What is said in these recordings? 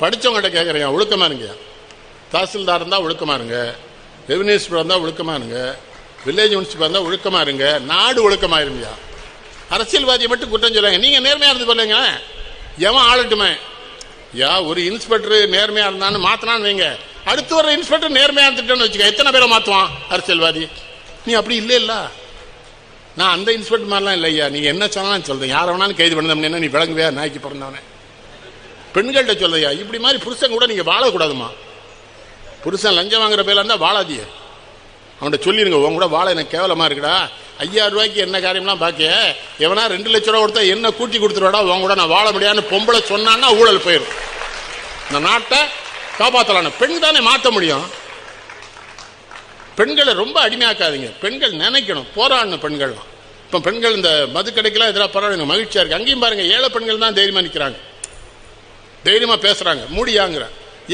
படித்தவங்கள்ட்ட கேட்குறேன் ஒழுக்கமாக இருங்க. தாசில்தார் இருந்தால் ஒழுக்கமா இருங்க. ரெவன்யூ இருந்தால் ஒழுக்கமா இருங்க. வில்லேஜ் முனிசிபல் இருந்தால் ஒழுக்கமா இருங்க. நாடு ஒழுக்கமாக இருங்கயா அரசியல்வாதியை மட்டும் குற்றம் சொல்லுங்க நீங்கள் நேர்மையாக இருந்து சொல்லுங்க எவன் ஆளட்டுமே. யா ஒரு இன்ஸ்பெக்டர் நேர்மையாக இருந்தான்னு மாத்தினான்னு வைங்க. அடுத்து வர இன்ஸ்பெக்டர் நேர்மையாக இருந்துட்டேன்னு வச்சுக்க எத்தனை பேரை மாற்றுவான் அரசியல்வாதி? நீ அப்படி இல்லை இல்லை நான் அந்த இன்ஸ்பெக்டர் மாதிரிலாம் இல்லையா? நீங்கள் என்ன சொன்னாலும் சொல்றேன். யாரை வேணாலும் கைது பண்ணதம்னா நீ விளங்குவியா? நாய்க்கு பிறந்தவனே. பெண்கள்கிட்ட சொல்லையா இப்படி மாதிரி புருஷன் கூட நீங்கள் வாழக்கூடாதுமா. புருஷன் லஞ்சம் வாங்குற பேர்ல இருந்தால் வாழாதிய அவன்கிட்ட சொல்லிருங்க உன் கூட வாழ எனக்கு கேவலமாக இருக்குடா. ஐயாயிரம் ரூபாய்க்கு என்ன காரியம்லாம் பாக்கிய? எவனா ரெண்டு லட்ச ரூபா கொடுத்தா என்ன கூட்டி கொடுத்துருவாடா? உன் கூட நான் வாழ முடியாதுன்னு பொம்பளை சொன்னான்னா ஊழல் போயிடும் இந்த நாட்டை காப்பாற்றலாம் பெண் தானே மாற்ற முடியும். பெண்களை ரொம்ப அடிமையாக்காதீங்க. பெண்கள் நினைக்கணும். போராடணும் பெண்கள்லாம். இப்போ பெண்கள் இந்த மதுக்கடைக்கெல்லாம் எதிராக பரவாயில்ல மகிழ்ச்சியாக இருக்குது அங்கேயும் பாருங்கள் ஏழை பெண்கள் தான் தைரியமாக நிற்கிறாங்க தைரியமாக பேசுகிறாங்க மூடியாங்கிற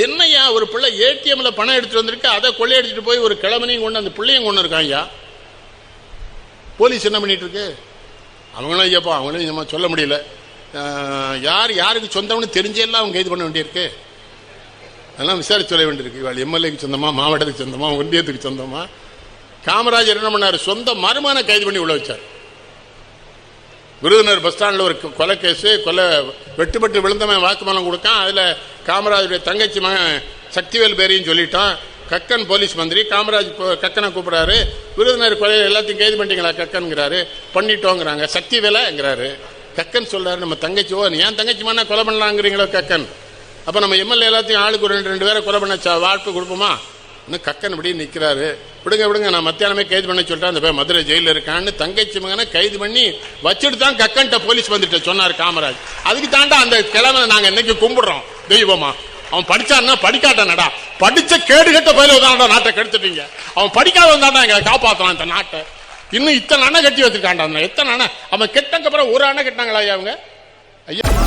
என்னையா ஒரு பிள்ளை ஏடிஎம்ல பணம் எடுத்துட்டு வந்திருக்கு அதை கொள்ளையடிச்சிட்டு போய் ஒரு கிழமனையும் கொண்டு அந்த பிள்ளையும் கொண்டு இருக்காங்கய்யா போலீஸ் என்ன பண்ணிட்டு இருக்கு? அவங்களும் ஐயப்பா அவங்களும் நம்ம சொல்ல முடியல. யார் யாருக்கு சொந்தம்னு தெரிஞ்செல்லாம் அவங்க கைது பண்ண வேண்டியிருக்கு. அதெல்லாம் விசாரிச்சு சொல்ல வேண்டியிருக்கு. இவாள் எம்எல்ஏக்கு சொந்தமா மாவட்டத்துக்கு சொந்தமா ஒன்றியத்துக்கு சொந்தமா? காமராஜர் என்ன பண்ணார்? சொந்த மருமான கைது பண்ணி உள்ள வச்சார். விருதுநகர் பஸ் ஸ்டாண்டில் ஒரு கொலை கேஸு கொலை வெட்டுப்பட்டு விழுந்தவன் வாக்குமூலம் கொடுக்கான். அதில் காமராஜருடைய தங்கச்சி மகன் சக்திவேல் பேரையும் சொல்லிட்டான். கக்கன் போலீஸ் மந்திரி காமராஜ் போ- கக்கனை கூப்பிட்றாரு. விருதுநர் கொலையில் எல்லாத்தையும் கைது பண்ணிட்டீங்களா கக்கனுங்கிறாரு. பண்ணிட்டோங்கிறாங்க. சக்திவேலைங்கிறாரு. கக்கன் சொல்கிறாரு நம்ம தங்கச்சி ஓ ஏன் தங்கச்சி கொலை பண்ணலாங்கிறீங்களோ கக்கன்? அப்போ நம்ம எம்எல்ஏ எல்லாத்தையும் ஆளுக்கு ஒரு ரெண்டு ரெண்டு பேரை கொலை பண்ண ச- வாய்ப்பு கொடுப்போமா? இன்னும் கக்கன் இப்படி நிற்கிறாரு விடுங்க விடுங்க நான் மத்தியானமே கைது பண்ண சொல்லிட்டேன். அந்த பேர் மதுரை ஜெயிலில் இருக்கான்னு தங்கச்சி மகனை கைது பண்ணி வச்சுட்டு தான் கக்கன்ட்ட போலீஸ் வந்துட்டு சொன்னார் காமராஜ். அதுக்கு தாண்டா அந்த கிழமை நாங்கள் இன்னைக்கு கும்பிடுறோம்? தெய்வமா. அவன் படிச்சான்னா படிக்காட்டானடா. படிச்ச கேடு கட்ட பயில தான்டா நாட்டை கெடுத்துட்டீங்க. அவன் படிக்காத தாண்டா எங்களை காப்பாற்றலாம் இந்த நாட்டை. இன்னும் இத்தனை அணை கட்டி வச்சிருக்காண்டா எத்தனை அணை? அவன் கெட்டங்க அப்புறம் ஒரு அணை கட்டினாங்களா ஐயா அவங்க? ஐயா.